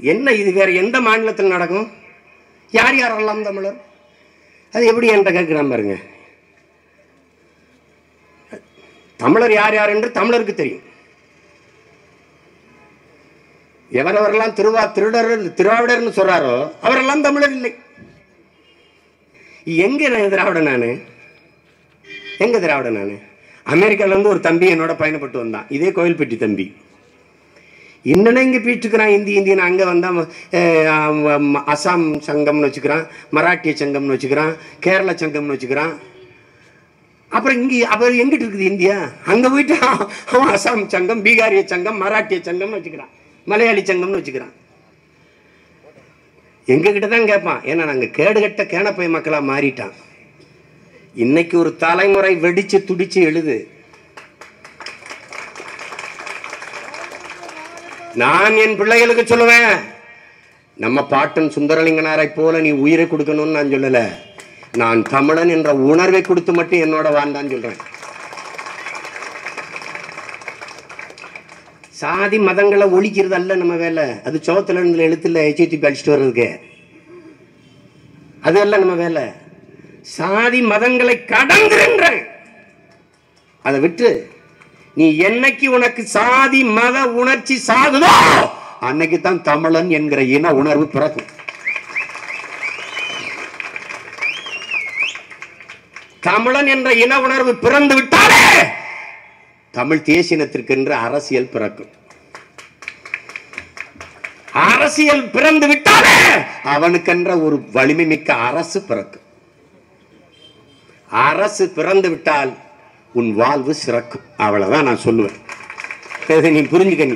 என்ன இது? வேற எந்த மாநிலத்தில் நடக்கும்? யார் யாரெல்லாம் தமிழர்? அது எப்படி என்கிட்ட கேட்குறான் பாருங்க. தமிழர் யார் யார் என்று தமிழருக்கு தெரியும். எவரவரெல்லாம் திருவா திருடர் திராவிடர்னு சொல்றாரோ அவரெல்லாம் தமிழர் இல்லை. எங்க நான் திராவிட நானு? எங்க திராவிட நானு? அமெரிக்கால இருந்து ஒரு தம்பி என்னோட பயணப்பட்டு வந்தான். இதே கோயில்பட்டி தம்பி. இன்னும் இங்கே பீட்டுக்கிறான் இந்தி இந்தியன். அங்கே வந்தால் அசாம் சங்கம்னு வச்சுக்கிறான் மராட்டிய சங்கம்னு வச்சுக்கிறான் கேரள சங்கம்னு வச்சுக்கிறான். அப்புறம் இங்கே அப்புறம் எங்கிட்டு இருக்குது இந்தியா? அங்கே போயிட்டு அவன் அசாம் சங்கம் பீகாரிய சங்கம் மராட்டிய சங்கம்னு வச்சுக்கிறான். மலையாளி சங்கம்னு வச்சுக்கிறான். எங்ககிட்ட தான் கேட்பான். ஏன்னா நாங்கள் கேடுகட்ட கேனப்பை மக்களாக மாறிட்டான். இன்னைக்கு ஒரு தலைமுறை வெடிச்சு துடிச்சு எழுது. நான் என் பிள்ளைகளுக்கு சொல்லுவேன். நம்ம பாட்டன் சுந்தரலிங்கனாரை போல நீ உயிரை கொடுக்கணும்னு நான் சொல்லல. நான் தமிழன் என்ற உணர்வை கொடுத்து மட்டும் என்னோட வாழ்ந்தான்னு சொல்றேன். சாதி மதங்களை ஒழிக்கிறது அல்ல நம்ம வேலை. அது சோத்துல இருந்து எழுத்துல எச்சி அடிச்சுட்டு வர்றதுக்கு. அது அல்ல நம்ம வேலை. சாதி மதங்களை கடந்துன்றேன் அதை விட்டு நீ என்னைக்கு உனக்கு சாதி மத உணர்ச்சி சாகுதோ அன்னைக்கு தான் தமிழன் என்கிற இன உணர்வு பிறக்கும். தமிழன் என்ற இன உணர்வு பிறந்து விட்டாலே தமிழ் தேசியனத்திற்கு என்று அரசியல் பிறக்கும். அரசியல் பிறந்து விட்டாலே அவனுக்கென்ற ஒரு வலிமை மிக்க அரசு பிறக்கும். அரசு பிறந்து விட்டால் உன் வாழ்வு சிறக்கும். அவ்வளவுதான் நான் சொல்லுவேன். நீ புரிஞ்சுக்க நீ.